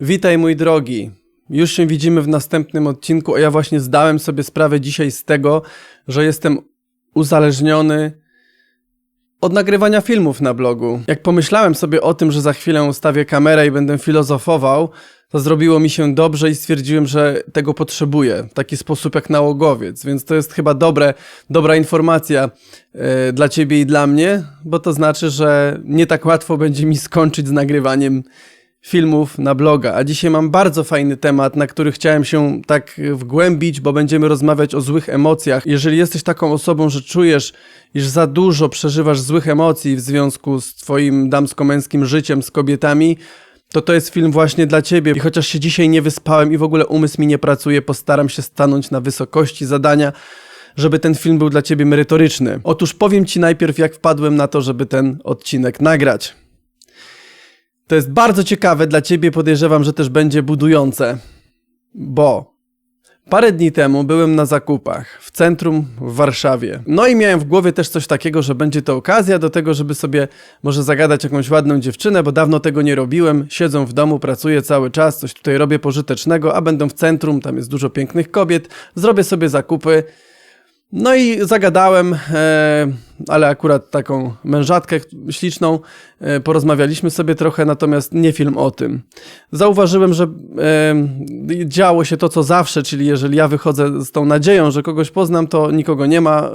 Witaj mój drogi. Już się widzimy w następnym odcinku, a ja właśnie zdałem sobie sprawę dzisiaj z tego, że jestem uzależniony od nagrywania filmów na blogu. Jak pomyślałem sobie o tym, że za chwilę ustawię kamerę i będę filozofował, to zrobiło mi się dobrze i stwierdziłem, że tego potrzebuję w taki sposób jak nałogowiec, więc to jest chyba dobre, dobra informacja e, dla ciebie i dla mnie, bo to znaczy, że nie tak łatwo będzie mi skończyć z nagrywaniem filmów na bloga. A dzisiaj mam bardzo fajny temat, na który chciałem się tak wgłębić, bo będziemy rozmawiać o złych emocjach. Jeżeli jesteś taką osobą, że czujesz, iż za dużo przeżywasz złych emocji w związku z twoim damsko-męskim życiem z kobietami, to to jest film właśnie dla ciebie. I chociaż się dzisiaj nie wyspałem i w ogóle umysł mi nie pracuje, postaram się stanąć na wysokości zadania, żeby ten film był dla ciebie merytoryczny. Otóż powiem ci najpierw, jak wpadłem na to, żeby ten odcinek nagrać. To jest bardzo ciekawe dla ciebie, podejrzewam, że też będzie budujące, bo parę dni temu byłem na zakupach w centrum w Warszawie. No i miałem w głowie też coś takiego, że będzie to okazja do tego, żeby sobie może zagadać jakąś ładną dziewczynę, bo dawno tego nie robiłem. Siedzę w domu, pracuję cały czas, coś tutaj robię pożytecznego, a będę w centrum, tam jest dużo pięknych kobiet, zrobię sobie zakupy. No i zagadałem, e, ale akurat taką mężatkę śliczną, e, porozmawialiśmy sobie trochę, natomiast nie film o tym. Zauważyłem, że e, działo się to, co zawsze, czyli jeżeli ja wychodzę z tą nadzieją, że kogoś poznam, to nikogo nie ma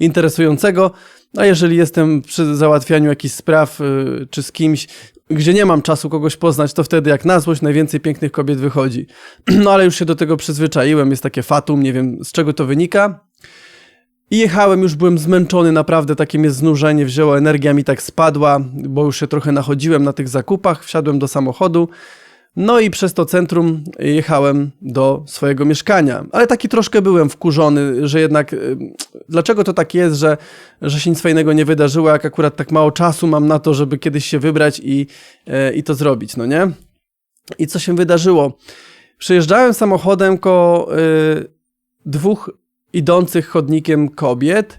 interesującego, a jeżeli jestem przy załatwianiu jakichś spraw czy z kimś, gdzie nie mam czasu kogoś poznać, to wtedy jak na złość najwięcej pięknych kobiet wychodzi. No ale już się do tego przyzwyczaiłem, jest takie fatum, nie wiem z czego to wynika. I jechałem, już byłem zmęczony, naprawdę takie mnie znużenie wzięło, energia mi tak spadła, bo już się trochę nachodziłem na tych zakupach, wsiadłem do samochodu, no i przez to centrum jechałem do swojego mieszkania. Ale taki troszkę byłem wkurzony, że jednak y, dlaczego to tak jest, że, że się nic fajnego nie wydarzyło, jak akurat tak mało czasu mam na to, żeby kiedyś się wybrać i, y, i to zrobić, no nie? I co się wydarzyło? Przejeżdżałem samochodem ko y, dwóch idących chodnikiem kobiet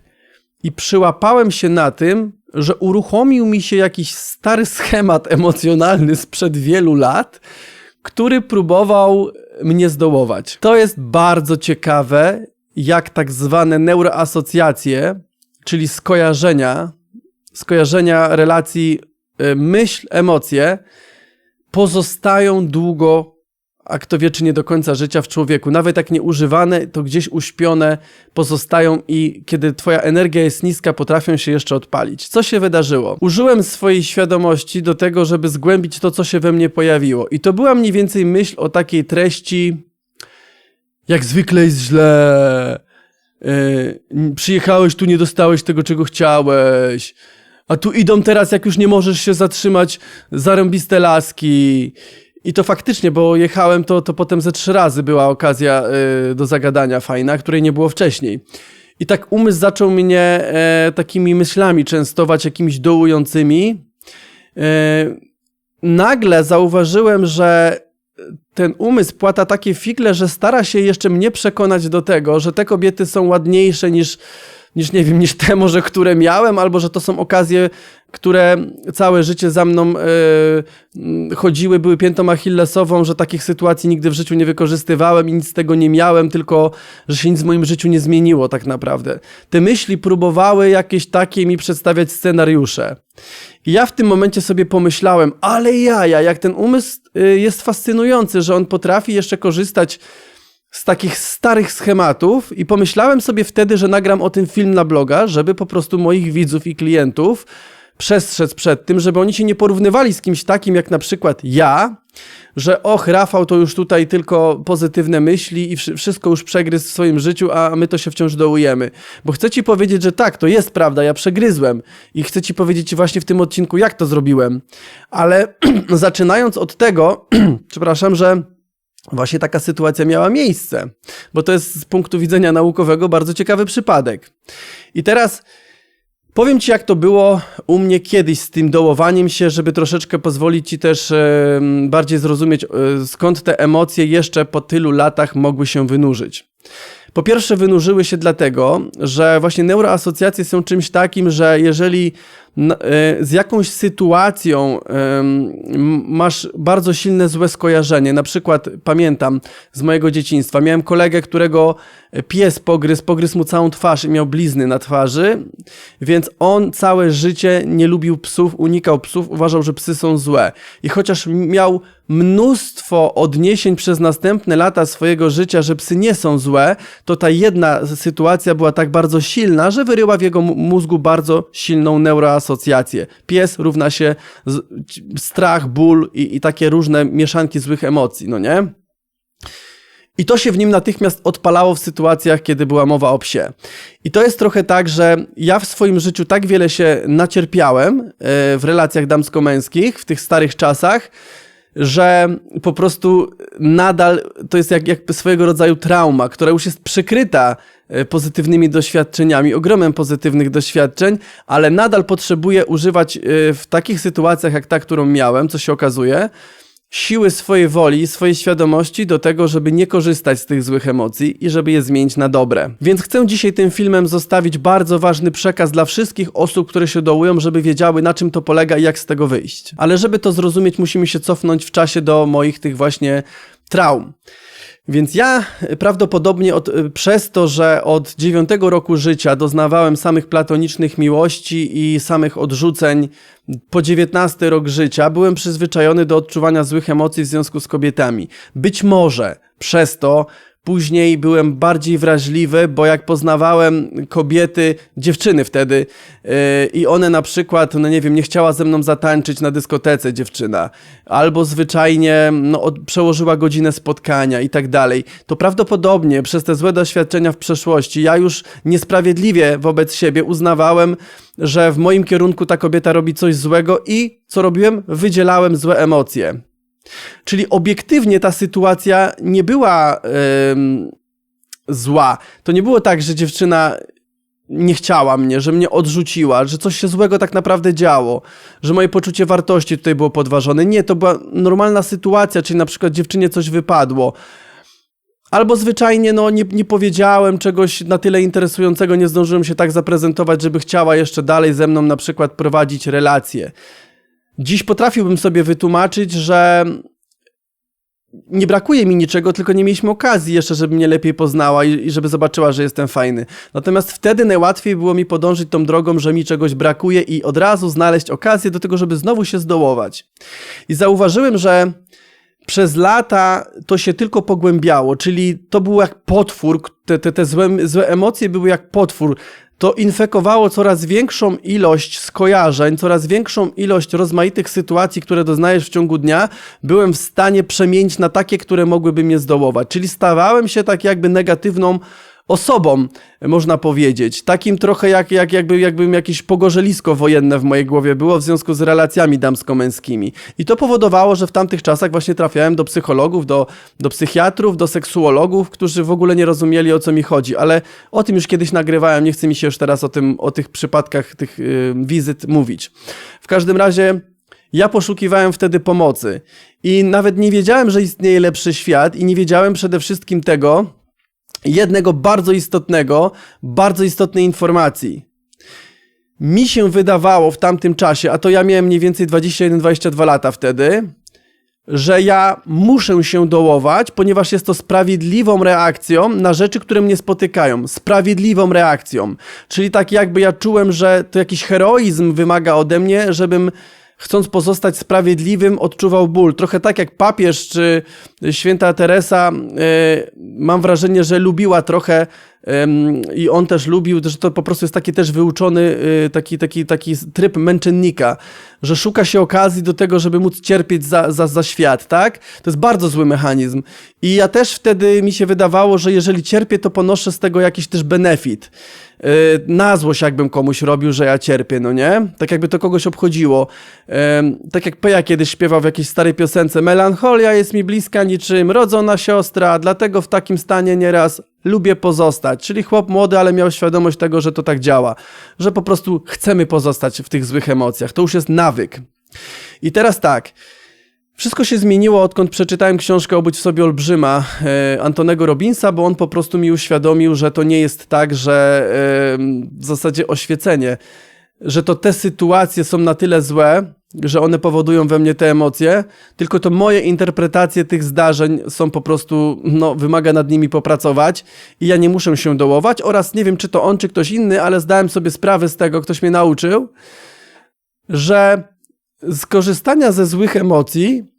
i przyłapałem się na tym, że uruchomił mi się jakiś stary schemat emocjonalny sprzed wielu lat, który próbował mnie zdołować. To jest bardzo ciekawe, jak tak zwane neuroasocjacje, czyli skojarzenia, skojarzenia relacji y, myśl-emocje, pozostają długo a kto wie, czy nie do końca życia w człowieku. Nawet jak nieużywane, to gdzieś uśpione pozostają i kiedy twoja energia jest niska, potrafią się jeszcze odpalić. Co się wydarzyło? Użyłem swojej świadomości do tego, żeby zgłębić to, co się we mnie pojawiło. I to była mniej więcej myśl o takiej treści, jak zwykle jest źle, yy, przyjechałeś tu, nie dostałeś tego, czego chciałeś, a tu idą teraz, jak już nie możesz się zatrzymać, zarąbiste laski i to faktycznie, bo jechałem, to, to potem ze trzy razy była okazja y, do zagadania fajna, której nie było wcześniej. I tak umysł zaczął mnie e, takimi myślami częstować, jakimiś dołującymi. E, nagle zauważyłem, że ten umysł płata takie figle, że stara się jeszcze mnie przekonać do tego, że te kobiety są ładniejsze niż niż nie wiem, niż te może, które miałem, albo że to są okazje, które całe życie za mną yy, chodziły, były piętą achillesową, że takich sytuacji nigdy w życiu nie wykorzystywałem i nic z tego nie miałem, tylko że się nic w moim życiu nie zmieniło tak naprawdę. Te myśli próbowały jakieś takie mi przedstawiać scenariusze. I ja w tym momencie sobie pomyślałem, ale jaja, jak ten umysł yy, jest fascynujący, że on potrafi jeszcze korzystać z takich starych schematów i pomyślałem sobie wtedy, że nagram o tym film na bloga, żeby po prostu moich widzów i klientów przestrzec przed tym, żeby oni się nie porównywali z kimś takim jak na przykład ja, że och, Rafał to już tutaj tylko pozytywne myśli i wszystko już przegryzł w swoim życiu, a my to się wciąż dołujemy. Bo chcę ci powiedzieć, że tak, to jest prawda, ja przegryzłem i chcę ci powiedzieć właśnie w tym odcinku, jak to zrobiłem. Ale zaczynając od tego, przepraszam, że właśnie taka sytuacja miała miejsce, bo to jest z punktu widzenia naukowego bardzo ciekawy przypadek. I teraz powiem Ci, jak to było u mnie kiedyś z tym dołowaniem się, żeby troszeczkę pozwolić Ci też bardziej zrozumieć, e, skąd te emocje jeszcze po tylu latach mogły się wynurzyć. Po pierwsze, wynurzyły się dlatego, że właśnie neuroasocjacje są czymś takim, że jeżeli z jakąś sytuacją masz bardzo silne złe skojarzenie. Na przykład pamiętam z mojego dzieciństwa, miałem kolegę, którego pies pogryzł, pogryzł mu całą twarz i miał blizny na twarzy, więc on całe życie nie lubił psów, unikał psów, uważał, że psy są złe. I chociaż miał mnóstwo odniesień przez następne lata swojego życia, że psy nie są złe, to ta jedna sytuacja była tak bardzo silna, że wyryła w jego mózgu bardzo silną neuroasocjację. Pies równa się strach, ból i, i takie różne mieszanki złych emocji, no nie? I to się w nim natychmiast odpalało w sytuacjach, kiedy była mowa o psie. I to jest trochę tak, że ja w swoim życiu tak wiele się nacierpiałem e, w relacjach damsko-męskich w tych starych czasach, że po prostu nadal to jest jak, jakby swojego rodzaju trauma, która już jest przykryta e, pozytywnymi doświadczeniami, ogromem pozytywnych doświadczeń, ale nadal potrzebuję używać e, w takich sytuacjach jak ta, którą miałem, co się okazuje, siły swojej woli, swojej świadomości do tego, żeby nie korzystać z tych złych emocji i żeby je zmienić na dobre. Więc chcę dzisiaj tym filmem zostawić bardzo ważny przekaz dla wszystkich osób, które się dołują, żeby wiedziały na czym to polega i jak z tego wyjść. Ale żeby to zrozumieć, musimy się cofnąć w czasie do moich tych właśnie traum. Więc ja prawdopodobnie od, y, przez to, że od dziewiątego roku życia doznawałem samych platonicznych miłości i samych odrzuceń, po 19 rok życia byłem przyzwyczajony do odczuwania złych emocji w związku z kobietami. Być może przez to później byłem bardziej wrażliwy, bo jak poznawałem kobiety, dziewczyny wtedy yy, i one na przykład, no nie wiem, nie chciała ze mną zatańczyć na dyskotece dziewczyna, albo zwyczajnie no, od, przełożyła godzinę spotkania i tak dalej, to prawdopodobnie przez te złe doświadczenia w przeszłości ja już niesprawiedliwie wobec siebie uznawałem, że w moim kierunku ta kobieta robi coś złego i co robiłem? Wydzielałem złe emocje. Czyli obiektywnie ta sytuacja nie była zła. To nie było tak, że dziewczyna nie chciała mnie, że mnie odrzuciła, że coś się złego tak naprawdę działo, że moje poczucie wartości tutaj było podważone. Nie, to była normalna sytuacja, czyli na przykład dziewczynie coś wypadło. Albo zwyczajnie no, nie, nie powiedziałem czegoś na tyle interesującego, nie zdążyłem się tak zaprezentować, żeby chciała jeszcze dalej ze mną na przykład prowadzić relacje. Dziś potrafiłbym sobie wytłumaczyć, że nie brakuje mi niczego, tylko nie mieliśmy okazji jeszcze, żeby mnie lepiej poznała i, żeby zobaczyła, że jestem fajny. Natomiast wtedy najłatwiej było mi podążyć tą drogą, że mi czegoś brakuje i od razu znaleźć okazję do tego, żeby znowu się zdołować. I zauważyłem, że przez lata to się tylko pogłębiało, czyli to był jak potwór, te, te, te złe, złe emocje były jak potwór. To infekowało coraz większą ilość skojarzeń, coraz większą ilość rozmaitych sytuacji, które doznajesz w ciągu dnia, byłem w stanie przemienić na takie, które mogłyby mnie zdołować. Czyli stawałem się tak jakby negatywną osobą, można powiedzieć. Takim trochę jak, jak jakby, jakbym jakieś pogorzelisko wojenne w mojej głowie było w związku z relacjami damsko-męskimi. I to powodowało, że w tamtych czasach właśnie trafiałem do psychologów, do, do psychiatrów, do seksuologów, którzy w ogóle nie rozumieli o co mi chodzi, ale o tym już kiedyś nagrywałem, nie chce mi się już teraz o tym, o tych przypadkach tych yy, wizyt mówić. W każdym razie ja poszukiwałem wtedy pomocy i nawet nie wiedziałem, że istnieje lepszy świat i nie wiedziałem przede wszystkim tego, jednego bardzo istotnego, bardzo istotnej informacji. Mi się wydawało w tamtym czasie, a to ja miałem mniej więcej 21-22 lata wtedy, że ja muszę się dołować, ponieważ jest to sprawiedliwą reakcją na rzeczy, które mnie spotykają. Sprawiedliwą reakcją. Czyli tak jakby ja czułem, że to jakiś heroizm wymaga ode mnie, żebym chcąc pozostać sprawiedliwym, odczuwał ból. Trochę tak jak papież czy święta Teresa, e, mam wrażenie, że lubiła trochę i on też lubił, że to po prostu jest taki też wyuczony e, taki, taki, taki tryb męczennika, że szuka się okazji do tego, żeby móc cierpieć za, za, za świat, tak? To jest bardzo zły mechanizm. I ja też wtedy mi się wydawało, że jeżeli cierpię, to ponoszę z tego jakiś też benefit. Yy, na złość jakbym komuś robił, że ja cierpię, no nie? Tak jakby to kogoś obchodziło. Tak jak Peja kiedyś śpiewał w jakiejś starej piosence Melancholia jest mi bliska niczym rodzona siostra, dlatego w takim stanie nieraz lubię pozostać. Czyli chłop młody, ale miał świadomość tego, że to tak działa. Że po prostu chcemy pozostać w tych złych emocjach. To już jest nawyk. I teraz tak... Wszystko się zmieniło, odkąd przeczytałem książkę Obudź w sobie olbrzyma e, Antonego Robinsa, bo on po prostu mi uświadomił, że to nie jest tak, że e, w zasadzie oświecenie że to te sytuacje są na tyle złe, że one powodują we mnie te emocje, tylko to moje interpretacje tych zdarzeń są po prostu, no, wymaga nad nimi popracować i ja nie muszę się dołować oraz nie wiem, czy to on, czy ktoś inny, ale zdałem sobie sprawę z tego, ktoś mnie nauczył, że z korzystania ze złych emocji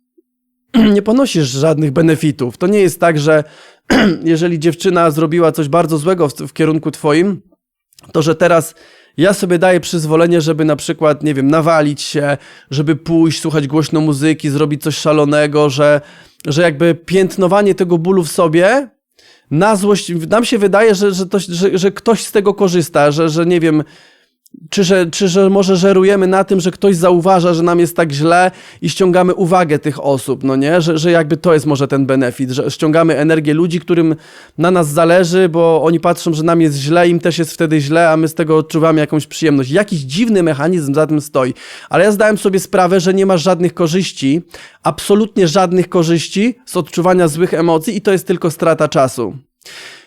nie ponosisz żadnych benefitów. To nie jest tak, że jeżeli dziewczyna zrobiła coś bardzo złego w, w kierunku twoim, to że teraz ja sobie daję przyzwolenie, żeby na przykład, nie wiem, nawalić się, żeby pójść, słuchać głośno muzyki, zrobić coś szalonego, że, że jakby piętnowanie tego bólu w sobie na złość, nam się wydaje, że, że, to, że, że ktoś z tego korzysta, że, że nie wiem, czy że, czy że może żerujemy na tym, że ktoś zauważa, że nam jest tak źle i ściągamy uwagę tych osób, no nie? Że, że jakby to jest może ten benefit, że ściągamy energię ludzi, którym na nas zależy, bo oni patrzą, że nam jest źle, im też jest wtedy źle, a my z tego odczuwamy jakąś przyjemność. Jakiś dziwny mechanizm za tym stoi. Ale ja zdałem sobie sprawę, że nie masz żadnych korzyści, absolutnie żadnych korzyści z odczuwania złych emocji i to jest tylko strata czasu.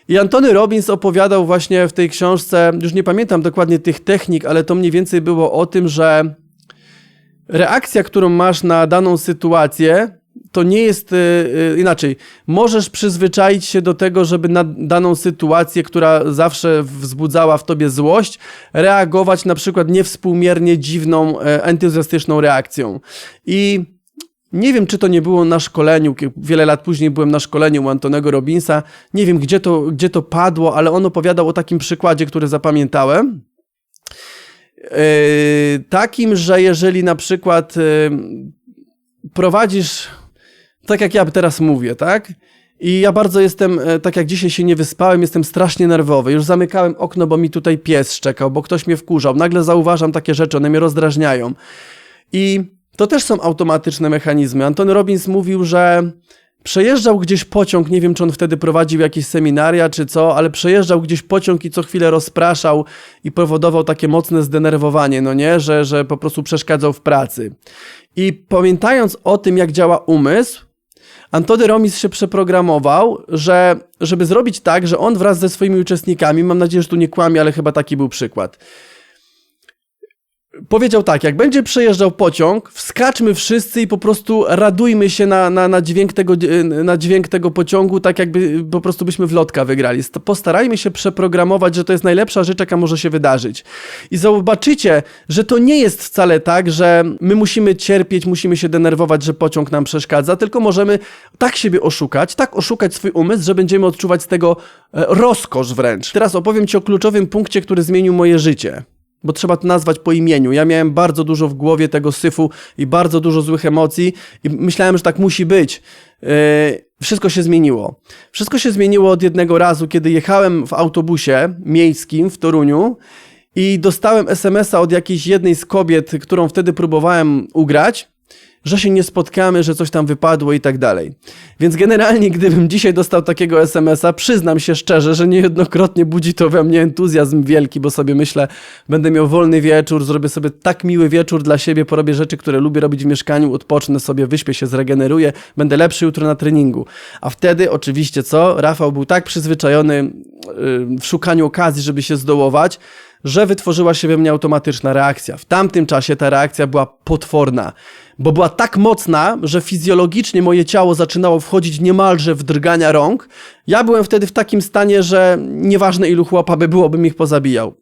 I Antony Robbins opowiadał właśnie w tej książce, już nie pamiętam dokładnie tych technik, ale to mniej więcej było o tym, że reakcja, którą masz na daną sytuację, to nie jest yy, inaczej. Możesz przyzwyczaić się do tego, żeby na daną sytuację, która zawsze wzbudzała w tobie złość, reagować na przykład niewspółmiernie dziwną, yy, entuzjastyczną reakcją. I nie wiem, czy to nie było na szkoleniu, wiele lat później byłem na szkoleniu u Antonego Robinsa. Nie wiem, gdzie to, gdzie to padło, ale on opowiadał o takim przykładzie, który zapamiętałem. Yy, takim, że jeżeli na przykład yy, prowadzisz, tak jak ja teraz mówię, tak? I ja bardzo jestem, yy, tak jak dzisiaj się nie wyspałem, jestem strasznie nerwowy. Już zamykałem okno, bo mi tutaj pies szczekał, bo ktoś mnie wkurzał. Nagle zauważam takie rzeczy, one mnie rozdrażniają. I to też są automatyczne mechanizmy. Antony Robbins mówił, że przejeżdżał gdzieś pociąg, nie wiem czy on wtedy prowadził jakieś seminaria czy co, ale przejeżdżał gdzieś pociąg i co chwilę rozpraszał i powodował takie mocne zdenerwowanie, no nie, że, że po prostu przeszkadzał w pracy. I pamiętając o tym, jak działa umysł, Antony Robbins się przeprogramował, że żeby zrobić tak, że on wraz ze swoimi uczestnikami, mam nadzieję, że tu nie kłamie, ale chyba taki był przykład, powiedział tak, jak będzie przejeżdżał pociąg, wskaczmy wszyscy i po prostu radujmy się na, na, na, dźwięk, tego, na dźwięk tego pociągu, tak jakby po prostu byśmy w lotka wygrali. Postarajmy się przeprogramować, że to jest najlepsza rzecz, jaka może się wydarzyć. I zobaczycie, że to nie jest wcale tak, że my musimy cierpieć, musimy się denerwować, że pociąg nam przeszkadza, tylko możemy tak siebie oszukać, tak oszukać swój umysł, że będziemy odczuwać z tego e, rozkosz wręcz. Teraz opowiem Ci o kluczowym punkcie, który zmienił moje życie bo trzeba to nazwać po imieniu. Ja miałem bardzo dużo w głowie tego syfu i bardzo dużo złych emocji i myślałem, że tak musi być. Yy, wszystko się zmieniło. Wszystko się zmieniło od jednego razu, kiedy jechałem w autobusie miejskim w Toruniu i dostałem SMS-a od jakiejś jednej z kobiet, którą wtedy próbowałem ugrać że się nie spotkamy, że coś tam wypadło i tak dalej. Więc generalnie, gdybym dzisiaj dostał takiego SMS-a, przyznam się szczerze, że niejednokrotnie budzi to we mnie entuzjazm wielki, bo sobie myślę, będę miał wolny wieczór, zrobię sobie tak miły wieczór dla siebie, porobię rzeczy, które lubię robić w mieszkaniu, odpocznę sobie, wyśpię się, zregeneruję, będę lepszy jutro na treningu. A wtedy oczywiście co? Rafał był tak przyzwyczajony yy, w szukaniu okazji, żeby się zdołować, że wytworzyła się we mnie automatyczna reakcja. W tamtym czasie ta reakcja była potworna, bo była tak mocna, że fizjologicznie moje ciało zaczynało wchodzić niemalże w drgania rąk. Ja byłem wtedy w takim stanie, że nieważne ilu chłopa by było, bym ich pozabijał.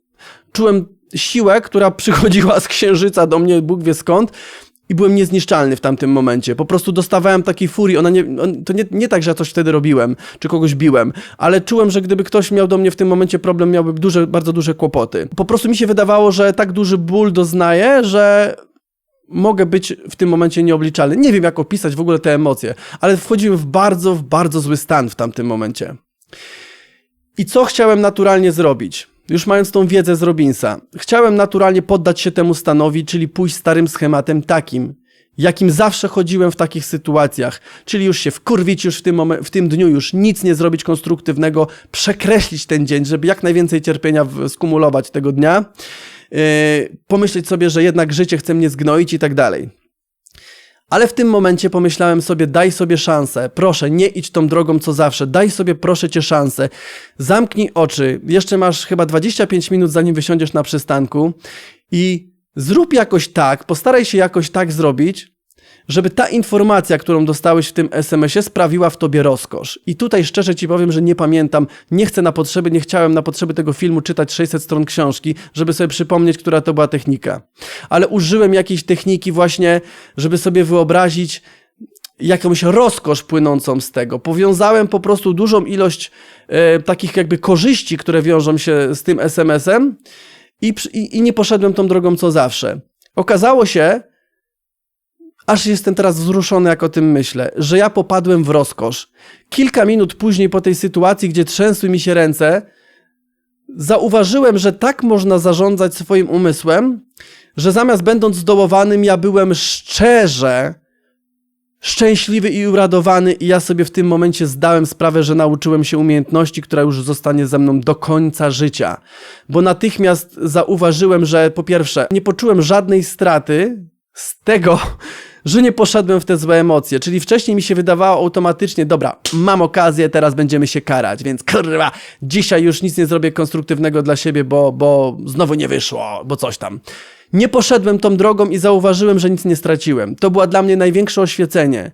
Czułem siłę, która przychodziła z księżyca do mnie, Bóg wie skąd, i byłem niezniszczalny w tamtym momencie. Po prostu dostawałem takiej furii. Ona nie, to nie, nie tak, że ja coś wtedy robiłem, czy kogoś biłem, ale czułem, że gdyby ktoś miał do mnie w tym momencie problem, miałby duże, bardzo duże kłopoty. Po prostu mi się wydawało, że tak duży ból doznaję, że mogę być w tym momencie nieobliczalny. Nie wiem, jak opisać w ogóle te emocje, ale wchodziłem w bardzo, w bardzo zły stan w tamtym momencie. I co chciałem naturalnie zrobić? już mając tą wiedzę z Robinsa, chciałem naturalnie poddać się temu stanowi, czyli pójść starym schematem takim, jakim zawsze chodziłem w takich sytuacjach, czyli już się wkurwić już w tym, w tym dniu, już nic nie zrobić konstruktywnego, przekreślić ten dzień, żeby jak najwięcej cierpienia skumulować tego dnia, pomyśleć sobie, że jednak życie chce mnie zgnoić i tak dalej. Ale w tym momencie pomyślałem sobie, daj sobie szansę, proszę, nie idź tą drogą co zawsze, daj sobie proszę cię szansę. Zamknij oczy, jeszcze masz chyba 25 minut zanim wysiądziesz na przystanku I zrób jakoś tak, postaraj się jakoś tak zrobić, żeby ta informacja, którą dostałeś w tym SMS-ie, sprawiła w tobie rozkosz. I tutaj szczerze ci powiem, że nie pamiętam, nie chcę na potrzeby, nie chciałem na potrzeby tego filmu czytać 600 stron książki, żeby sobie przypomnieć, która to była technika. Ale użyłem jakiejś techniki właśnie, żeby sobie wyobrazić jakąś rozkosz płynącą z tego. Powiązałem po prostu dużą ilość e, takich jakby korzyści, które wiążą się z tym SMS-em i, i, i nie poszedłem tą drogą co zawsze. Okazało się, aż jestem teraz wzruszony, jak o tym myślę, że ja popadłem w rozkosz. Kilka minut później po tej sytuacji, gdzie trzęsły mi się ręce, zauważyłem, że tak można zarządzać swoim umysłem, że zamiast będąc zdołowanym, ja byłem szczerze szczęśliwy i uradowany i ja sobie w tym momencie zdałem sprawę, że nauczyłem się umiejętności, która już zostanie ze mną do końca życia. Bo natychmiast zauważyłem, że po pierwsze, nie poczułem żadnej straty z tego, że nie poszedłem w te złe emocje. Czyli wcześniej mi się wydawało automatycznie, dobra, mam okazję, teraz będziemy się karać, więc kurwa, dzisiaj już nic nie zrobię konstruktywnego dla siebie, bo, bo znowu nie wyszło, bo coś tam. Nie poszedłem tą drogą i zauważyłem, że nic nie straciłem. To było dla mnie największe oświecenie.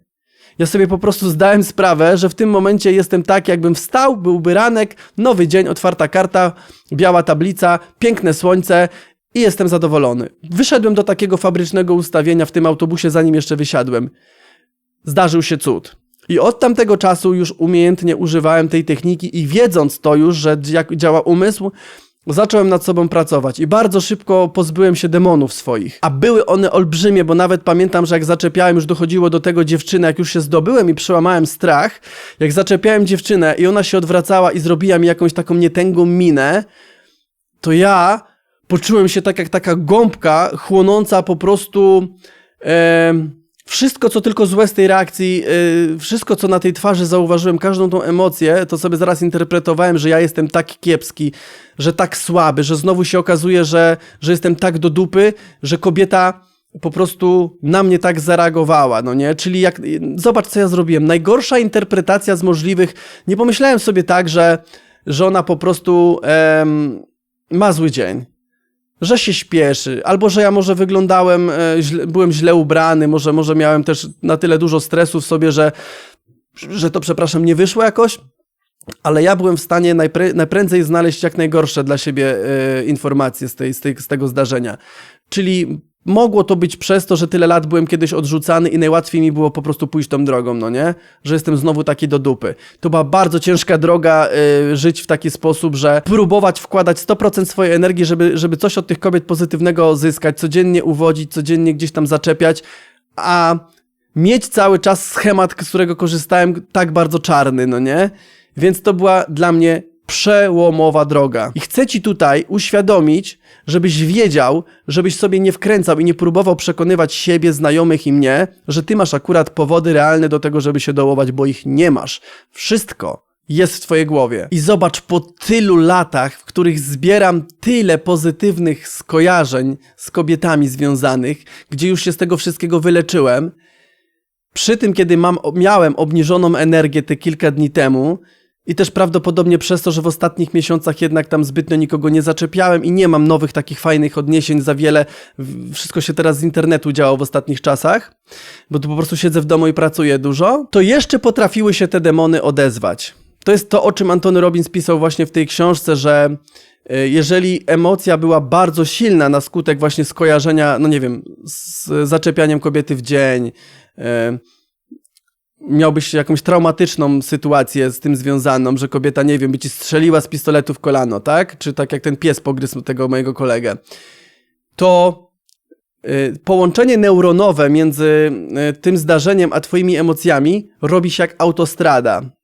Ja sobie po prostu zdałem sprawę, że w tym momencie jestem tak, jakbym wstał, byłby ranek, nowy dzień, otwarta karta, biała tablica, piękne słońce i jestem zadowolony. Wyszedłem do takiego fabrycznego ustawienia w tym autobusie, zanim jeszcze wysiadłem. Zdarzył się cud. I od tamtego czasu już umiejętnie używałem tej techniki i wiedząc to już, że jak działa umysł, zacząłem nad sobą pracować i bardzo szybko pozbyłem się demonów swoich. A były one olbrzymie, bo nawet pamiętam, że jak zaczepiałem, już dochodziło do tego dziewczynę, jak już się zdobyłem i przełamałem strach, jak zaczepiałem dziewczynę i ona się odwracała i zrobiła mi jakąś taką nietęgą minę, to ja poczułem się tak jak taka gąbka chłonąca po prostu em, wszystko, co tylko złe z tej reakcji, y, wszystko, co na tej twarzy zauważyłem, każdą tą emocję, to sobie zaraz interpretowałem, że ja jestem tak kiepski, że tak słaby, że znowu się okazuje, że, że jestem tak do dupy, że kobieta po prostu na mnie tak zareagowała, no nie? Czyli jak, zobacz, co ja zrobiłem. Najgorsza interpretacja z możliwych, nie pomyślałem sobie tak, że, że ona po prostu em, ma zły dzień że się śpieszy, albo że ja może wyglądałem, e, byłem źle ubrany, może, może miałem też na tyle dużo stresu w sobie, że, że to, przepraszam, nie wyszło jakoś, ale ja byłem w stanie najprę, najprędzej znaleźć jak najgorsze dla siebie e, informacje z, tej, z, tej, z tego zdarzenia. Czyli mogło to być przez to, że tyle lat byłem kiedyś odrzucany i najłatwiej mi było po prostu pójść tą drogą, no nie? Że jestem znowu taki do dupy. To była bardzo ciężka droga y, żyć w taki sposób, że próbować wkładać 100% swojej energii, żeby, żeby coś od tych kobiet pozytywnego zyskać, codziennie uwodzić, codziennie gdzieś tam zaczepiać, a mieć cały czas schemat, z którego korzystałem, tak bardzo czarny, no nie? Więc to była dla mnie przełomowa droga. I chcę ci tutaj uświadomić, żebyś wiedział, żebyś sobie nie wkręcał i nie próbował przekonywać siebie, znajomych i mnie, że ty masz akurat powody realne do tego, żeby się dołować, bo ich nie masz. Wszystko jest w twojej głowie. I zobacz, po tylu latach, w których zbieram tyle pozytywnych skojarzeń z kobietami związanych, gdzie już się z tego wszystkiego wyleczyłem, przy tym, kiedy mam, miałem obniżoną energię te kilka dni temu i też prawdopodobnie przez to, że w ostatnich miesiącach jednak tam zbytnio nikogo nie zaczepiałem i nie mam nowych takich fajnych odniesień za wiele, wszystko się teraz z internetu działo w ostatnich czasach, bo tu po prostu siedzę w domu i pracuję dużo, to jeszcze potrafiły się te demony odezwać. To jest to, o czym Antony Robbins pisał właśnie w tej książce, że y, jeżeli emocja była bardzo silna na skutek właśnie skojarzenia, no nie wiem, z zaczepianiem kobiety w dzień, y, miałbyś jakąś traumatyczną sytuację z tym związaną, że kobieta, nie wiem, by ci strzeliła z pistoletu w kolano, tak? Czy tak jak ten pies pogryzł tego mojego kolegę. To y, połączenie neuronowe między y, tym zdarzeniem a twoimi emocjami robi się jak autostrada.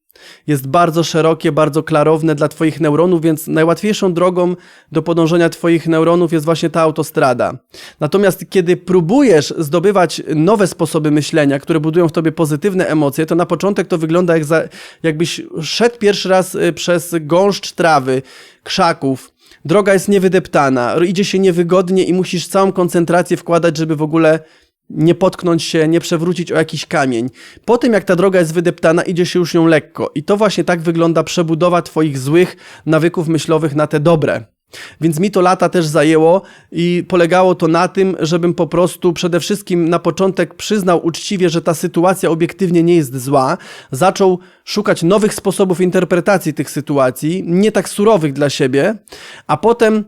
Jest bardzo szerokie, bardzo klarowne dla twoich neuronów, więc najłatwiejszą drogą do podążenia twoich neuronów jest właśnie ta autostrada. Natomiast kiedy próbujesz zdobywać nowe sposoby myślenia, które budują w tobie pozytywne emocje, to na początek to wygląda jak za, jakbyś szedł pierwszy raz y, przez gąszcz trawy, krzaków. Droga jest niewydeptana, idzie się niewygodnie i musisz całą koncentrację wkładać, żeby w ogóle nie potknąć się, nie przewrócić o jakiś kamień. Po tym, jak ta droga jest wydeptana, idzie się już nią lekko. I to właśnie tak wygląda przebudowa twoich złych nawyków myślowych na te dobre. Więc mi to lata też zajęło i polegało to na tym, żebym po prostu przede wszystkim na początek przyznał uczciwie, że ta sytuacja obiektywnie nie jest zła. Zaczął szukać nowych sposobów interpretacji tych sytuacji, nie tak surowych dla siebie, a potem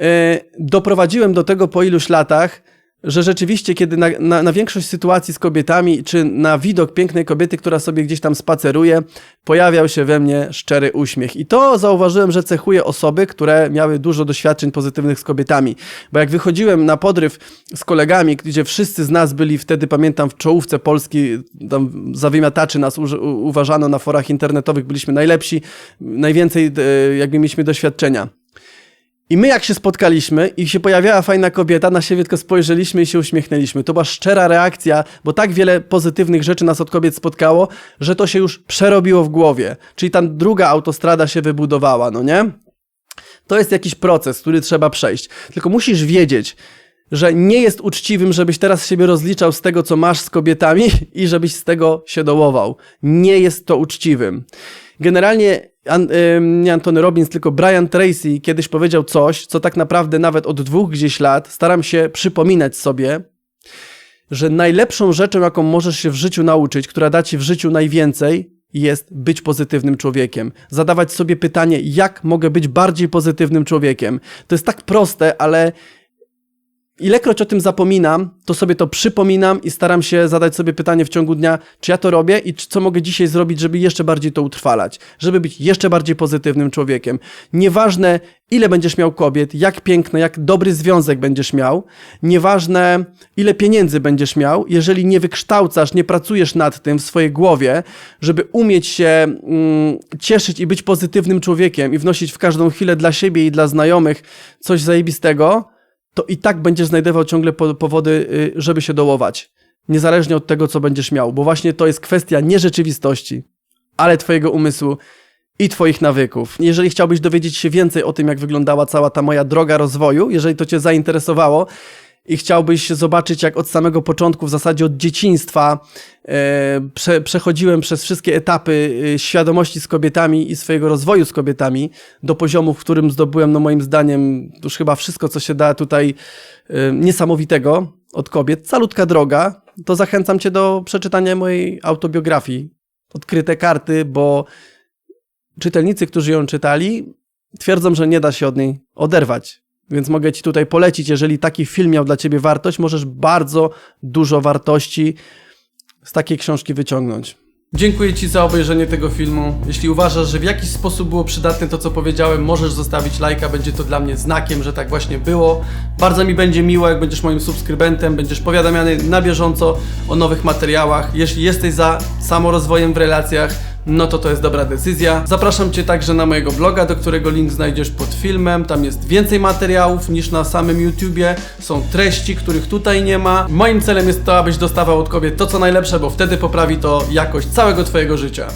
e, doprowadziłem do tego po iluś latach, że rzeczywiście, kiedy na, na, na, większość sytuacji z kobietami, czy na widok pięknej kobiety, która sobie gdzieś tam spaceruje, pojawiał się we mnie szczery uśmiech. I to zauważyłem, że cechuje osoby, które miały dużo doświadczeń pozytywnych z kobietami. Bo jak wychodziłem na podryw z kolegami, gdzie wszyscy z nas byli wtedy, pamiętam, w czołówce Polski, tam za wymiataczy nas u, uważano na forach internetowych, byliśmy najlepsi, najwięcej e, jakby mieliśmy doświadczenia. I my jak się spotkaliśmy i się pojawiała fajna kobieta, na siebie tylko spojrzeliśmy i się uśmiechnęliśmy. To była szczera reakcja, bo tak wiele pozytywnych rzeczy nas od kobiet spotkało, że to się już przerobiło w głowie. Czyli ta druga autostrada się wybudowała, no nie? To jest jakiś proces, który trzeba przejść. Tylko musisz wiedzieć, że nie jest uczciwym, żebyś teraz siebie rozliczał z tego, co masz z kobietami i żebyś z tego się dołował. Nie jest to uczciwym. Generalnie An, nie Antony Robbins, tylko Brian Tracy kiedyś powiedział coś, co tak naprawdę nawet od dwóch gdzieś lat staram się przypominać sobie, że najlepszą rzeczą, jaką możesz się w życiu nauczyć, która da ci w życiu najwięcej, jest być pozytywnym człowiekiem. Zadawać sobie pytanie, jak mogę być bardziej pozytywnym człowiekiem. To jest tak proste, ale ilekroć o tym zapominam, to sobie to przypominam i staram się zadać sobie pytanie w ciągu dnia, czy ja to robię i co mogę dzisiaj zrobić, żeby jeszcze bardziej to utrwalać, żeby być jeszcze bardziej pozytywnym człowiekiem. Nieważne, ile będziesz miał kobiet, jak piękny, jak dobry związek będziesz miał, nieważne, ile pieniędzy będziesz miał, jeżeli nie wykształcasz, nie pracujesz nad tym w swojej głowie, żeby umieć się mm, cieszyć i być pozytywnym człowiekiem i wnosić w każdą chwilę dla siebie i dla znajomych coś zajebistego, to i tak będziesz znajdował ciągle powody, y, żeby się dołować. Niezależnie od tego, co będziesz miał, bo właśnie to jest kwestia nie rzeczywistości, ale Twojego umysłu i Twoich nawyków. Jeżeli chciałbyś dowiedzieć się więcej o tym, jak wyglądała cała ta moja droga rozwoju, jeżeli to Cię zainteresowało, i chciałbyś zobaczyć, jak od samego początku, w zasadzie od dzieciństwa, e, prze, przechodziłem przez wszystkie etapy e, świadomości z kobietami i swojego rozwoju z kobietami do poziomu, w którym zdobyłem, no moim zdaniem, już chyba wszystko, co się da tutaj e, niesamowitego od kobiet. Calutka droga, to zachęcam Cię do przeczytania mojej autobiografii. Odkryte karty, bo czytelnicy, którzy ją czytali, twierdzą, że nie da się od niej oderwać. Więc mogę Ci tutaj polecić, jeżeli taki film miał dla Ciebie wartość, możesz bardzo dużo wartości z takiej książki wyciągnąć. Dziękuję Ci za obejrzenie tego filmu. Jeśli uważasz, że w jakiś sposób było przydatne to, co powiedziałem, możesz zostawić lajka, będzie to dla mnie znakiem, że tak właśnie było. Bardzo mi będzie miło, jak będziesz moim subskrybentem, będziesz powiadamiany na bieżąco o nowych materiałach. Jeśli jesteś za samorozwojem w relacjach, no to to jest dobra decyzja. Zapraszam Cię także na mojego bloga, do którego link znajdziesz pod filmem. Tam jest więcej materiałów niż na samym YouTubie. Są treści, których tutaj nie ma. Moim celem jest to, abyś dostawał od kobiet to, co najlepsze, bo wtedy poprawi to jakość całego Twojego życia.